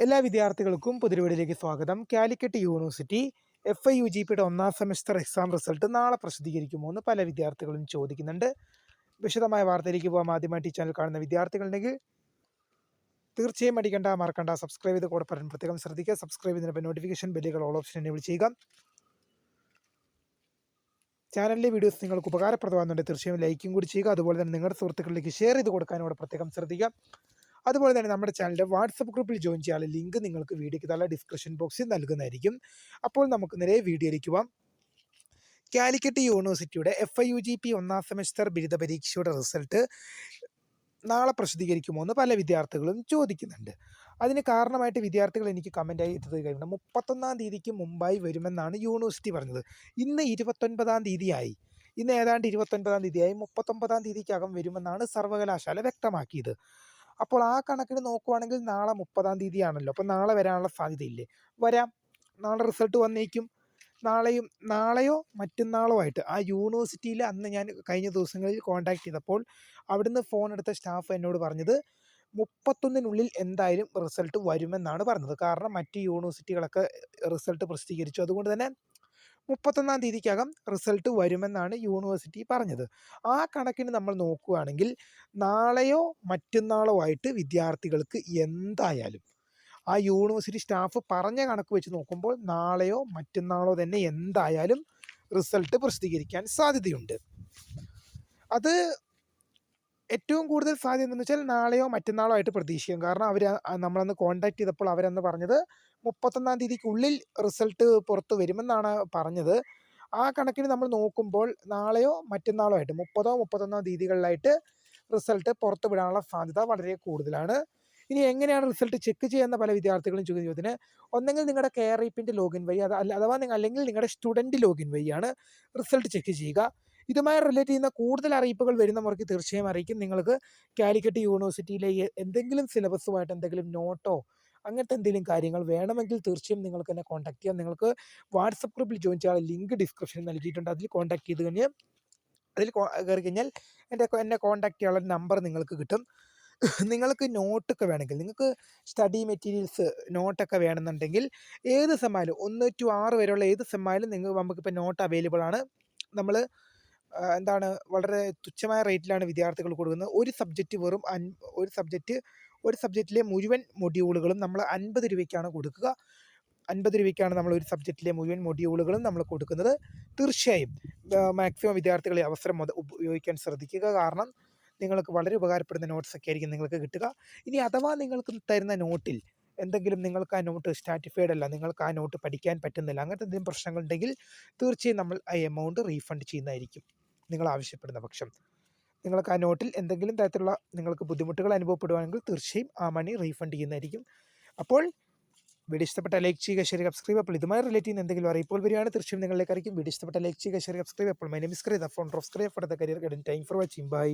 എല്ലാ വിദ്യാർത്ഥികൾക്കും പുതിരുവീടിലേക്ക് സ്വാഗതം. Calicut university F I U G പിയുടെ ഒന്നാം സെമസ്റ്റർ എക്സാം റിസൾട്ട് നാളെ പ്രസിദ്ധീകരിക്കുമോ എന്ന് പല വിദ്യാർത്ഥികളും ചോദിക്കുന്നുണ്ട്. വിശദമായ വാർത്തയിലേക്ക് പോകാം ആദ്യമായിട്ട് ഈ ചാനൽ കാണുന്ന വിദ്യാർത്ഥികളുണ്ടെങ്കിൽ തീർച്ചയായും അടിക്കണ്ട മറക്കണ്ട. സബ്സ്ക്രൈബ് ചെയ്ത് കൂടെ പറയാൻ പ്രത്യേകം ശ്രദ്ധിക്കുക. സബ്സ്ക്രൈബ് ചെയ്തതിനൊപ്പം നോട്ടിഫിക്കേഷൻ ബെല്ലുകൾ ഓൾ ഓപ്ഷൻ എന്നെ ചെയ്യുക. ചാനലിലെ വീഡിയോസ് നിങ്ങൾക്ക് ഉപകാരപ്രദമാകുന്നുണ്ട് തീർച്ചയായും ലൈക്കും കൂടി ചെയ്യുക. അതുപോലെ തന്നെ നിങ്ങളുടെ സുഹൃത്തുക്കളിലേക്ക് ഷെയർ ചെയ്ത് കൊടുക്കാനും കൂടെ പ്രത്യേകം ശ്രദ്ധിക്കുക. അതുപോലെ തന്നെ നമ്മുടെ ചാനലിന്റെ വാട്സപ്പ് ഗ്രൂപ്പിൽ ജോയിൻ ചെയ്യാനുള്ള ലിങ്ക് നിങ്ങൾക്ക് വീഡിയോയ്ക്ക് താഴെ ഡിസ്ക്രിപ്ഷൻ ബോക്സിൽ നൽകുന്നതായിരിക്കും. അപ്പോൾ നമുക്ക് നേരെ വീഡിയോയിലേക്ക് പോവാം. കാലിക്കറ്റ് യൂണിവേഴ്സിറ്റിയുടെ F I U G P ഒന്നാം സെമസ്റ്റർ ബിരുദ പരീക്ഷയുടെ റിസൾട്ട് നാളെ പ്രസിദ്ധീകരിക്കുമോ എന്ന് പല വിദ്യാർത്ഥികളും ചോദിക്കുന്നുണ്ട്. അതിന് കാരണമായിട്ട് വിദ്യാർത്ഥികൾ എനിക്ക് കമന്റായി എത്തത് കഴിഞ്ഞാൽ മുപ്പത്തൊന്നാം തീയതിക്ക് മുമ്പായി വരുമെന്നാണ് യൂണിവേഴ്സിറ്റി പറഞ്ഞത്. ഇന്ന് ഇരുപത്തൊൻപതാം തീയതിയായി. ഇന്ന് ഏതാണ്ട് ഇരുപത്തൊൻപതാം തീയതിയായി മുപ്പത്തൊമ്പതാം തീയതിക്കകം വരുമെന്നാണ് സർവകലാശാല വ്യക്തമാക്കിയത്. അപ്പോൾ ആ കണക്കിന് നോക്കുവാണെങ്കിൽ നാളെ മുപ്പതാം തീയതിയാണല്ലോ. അപ്പോൾ നാളെ വരാനുള്ള സാധ്യതയില്ലേ? വരാം. നാളെ റിസൾട്ട് വന്നേക്കും. നാളെയും നാളെയോ മറ്റന്നാളോ ആയിട്ട്. ആ യൂണിവേഴ്സിറ്റിയിൽ അന്ന് ഞാൻ കഴിഞ്ഞ ദിവസങ്ങളിൽ കോൺടാക്ട് ചെയ്തപ്പോൾ അവിടുന്ന് ഫോൺ എടുത്ത സ്റ്റാഫ് എന്നോട് പറഞ്ഞത് മുപ്പത്തൊന്നിനുള്ളിൽ എന്തായാലും റിസൾട്ട് വരുമെന്നാണ് പറഞ്ഞത്. കാരണം മറ്റ് യൂണിവേഴ്സിറ്റികളൊക്കെ റിസൾട്ട് പ്രസിദ്ധീകരിച്ചു. അതുകൊണ്ട് തന്നെ മുപ്പത്തൊന്നാം തീയതിക്കകം റിസൾട്ട് വരുമെന്നാണ് യൂണിവേഴ്സിറ്റി പറഞ്ഞത്. ആ കണക്കിന് നമ്മൾ നോക്കുകയാണെങ്കിൽ നാളെയോ മറ്റന്നാളോ ആയിട്ട് വിദ്യാർത്ഥികൾക്ക് എന്തായാലും ആ യൂണിവേഴ്സിറ്റി സ്റ്റാഫ് പറഞ്ഞ കണക്ക് വെച്ച് നോക്കുമ്പോൾ നാളെയോ മറ്റന്നാളോ തന്നെ എന്തായാലും റിസൾട്ട് പ്രസിദ്ധീകരിക്കാൻ സാധ്യതയുണ്ട്. അത് ഏറ്റവും കൂടുതൽ സാധ്യത എന്താണെന്ന് വെച്ചാൽ നാളെയോ മറ്റന്നാളോ ആയിട്ട് പ്രതീക്ഷിക്കും. കാരണം അവർ നമ്മളന്ന് കോൺടാക്ട് ചെയ്തപ്പോൾ അവരന്ന് പറഞ്ഞത് മുപ്പത്തൊന്നാം തീയതിക്കുള്ളിൽ റിസൾട്ട് പുറത്ത് വരുമെന്നാണ് പറഞ്ഞത്. ആ കണക്കിന് നമ്മൾ നോക്കുമ്പോൾ നാളെയോ മറ്റന്നാളോ ആയിട്ട് മുപ്പതോ മുപ്പത്തൊന്നോ തീയതികളിലായിട്ട് റിസൾട്ട് പുറത്ത് വിടാനുള്ള സാധ്യത വളരെ കൂടുതലാണ്. ഇനി എങ്ങനെയാണ് റിസൾട്ട് ചെക്ക് ചെയ്യുന്ന പല വിദ്യാർത്ഥികളും ചോദ്യത്തിന് ഒന്നെങ്കിൽ നിങ്ങളുടെ കെയർ ഐപ്പിന്റെ ലോഗിൻ വഴി അത് അല്ല അഥവാ നിങ്ങൾ അല്ലെങ്കിൽ നിങ്ങളുടെ സ്റ്റുഡന്റ് ലോഗിൻ വഴിയാണ് റിസൾട്ട് ചെക്ക് ചെയ്യുക. ഇതുമായി റിലേറ്റ് ചെയ്യുന്ന കൂടുതൽ അറിയിപ്പുകൾ വരുന്നവർക്ക് തീർച്ചയായും അറിയിക്കും. നിങ്ങൾക്ക് കാലിക്കറ്റ് യൂണിവേഴ്സിറ്റിയിലെ എന്തെങ്കിലും സിലബസുമായിട്ട് എന്തെങ്കിലും നോട്ടോ അങ്ങനത്തെ എന്തെങ്കിലും കാര്യങ്ങൾ വേണമെങ്കിൽ തീർച്ചയായും നിങ്ങൾക്ക് എന്നെ കോൺടാക്ട് ചെയ്യാം. നിങ്ങൾക്ക് വാട്സപ്പ് ഗ്രൂപ്പിൽ ജോയിൻ ചെയ്യാൻ ലിങ്ക് ഡിസ്ക്രിപ്ഷനിൽ നൽകിയിട്ടുണ്ട്. അതിൽ കോൺടാക്ട് ചെയ്ത് കഴിഞ്ഞ് അതിൽ കയറി കഴിഞ്ഞാൽ എന്റെ എന്നെ കോൺടാക്ട് ചെയ്യാനുള്ള നമ്പർ നിങ്ങൾക്ക് കിട്ടും. നിങ്ങൾക്ക് നോട്ടൊക്കെ വേണമെങ്കിൽ നിങ്ങൾക്ക് സ്റ്റഡി മെറ്റീരിയൽസ് നോട്ടൊക്കെ വേണമെന്നുണ്ടെങ്കിൽ ഏത് സെമ്മായാലും ഒന്ന് ടു ആറ് വരെയുള്ള ഏത് സെമ്മായാലും നിങ്ങൾ നമുക്കിപ്പോൾ നോട്ട് അവൈലബിൾ ആണ്. നമ്മൾ എന്താണ് വളരെ തുച്ഛമായ റേറ്റിലാണ് വിദ്യാർത്ഥികൾ കൊടുക്കുന്നത്. ഒരു സബ്ജക്റ്റ് വെറും ഒരു സബ്ജക്റ്റ് ഒരു സബ്ജക്റ്റിലെ മുഴുവൻ മൊഡ്യൂളുകളും നമ്മൾ അൻപത് രൂപയ്ക്കാണ് കൊടുക്കുക. അൻപത് രൂപയ്ക്കാണ് നമ്മൾ ഒരു സബ്ജക്റ്റിലെ മുഴുവൻ മൊഡ്യൂളുകളും നമ്മൾ കൊടുക്കുന്നത്. തീർച്ചയായും മാക്സിമം വിദ്യാർത്ഥികളെ അവസരം ഉപയോഗിക്കാൻ ശ്രദ്ധിക്കുക. കാരണം നിങ്ങൾക്ക് വളരെ ഉപകാരപ്പെടുന്ന നോട്ട്സ് ഒക്കെ ആയിരിക്കും നിങ്ങൾക്ക് കിട്ടുക. ഇനി അഥവാ നിങ്ങൾക്ക് തരുന്ന നോട്ടിൽ എന്തെങ്കിലും നിങ്ങൾക്ക് ആ നോട്ട് സ്റ്റാറ്റിഫൈഡ് അല്ല നിങ്ങൾക്ക് ആ നോട്ട് പഠിക്കാൻ പറ്റുന്നില്ല അങ്ങനത്തെ എന്തെങ്കിലും പ്രശ്നങ്ങളുണ്ടെങ്കിൽ തീർച്ചയായും നമ്മൾ ആ എമൗണ്ട് റീഫണ്ട് ചെയ്യുന്നതായിരിക്കും. നിങ്ങൾ ആവശ്യപ്പെടുന്ന പക്ഷം. നിങ്ങൾക്ക് ആ നോട്ടിൽ എന്തെങ്കിലും തരത്തിലുള്ള നിങ്ങൾക്ക് ബുദ്ധിമുട്ടുകൾ അനുഭവപ്പെടുവാണെങ്കിൽ തീർച്ചയായും ആ മണി റീഫണ്ട് ചെയ്യുന്നതായിരിക്കും. അപ്പോൾ വീഡിയോ ഇഷ്ടപ്പെട്ട ലൈക്ക് ചെയ്യുക ഷെയർ സബ്സ്ക്രൈബ് അപ്പോൾ ഇതുമായി റിലേറ്റ് ചെയ്യുന്ന എന്തെങ്കിലും അറിയിപ്പോൾ വരികയാണ് തീർച്ചയായും നിങ്ങളിലേക്ക് അറിയിക്കും. വീഡിയോ ഇഷ്ടപ്പെട്ട ലൈക്ക് ചെയ്യുക ഷെയർ സബ്സ്ക്രൈബ് അപ്പോൾ my name is cray the phone of scribe for the career guidance time for watching bye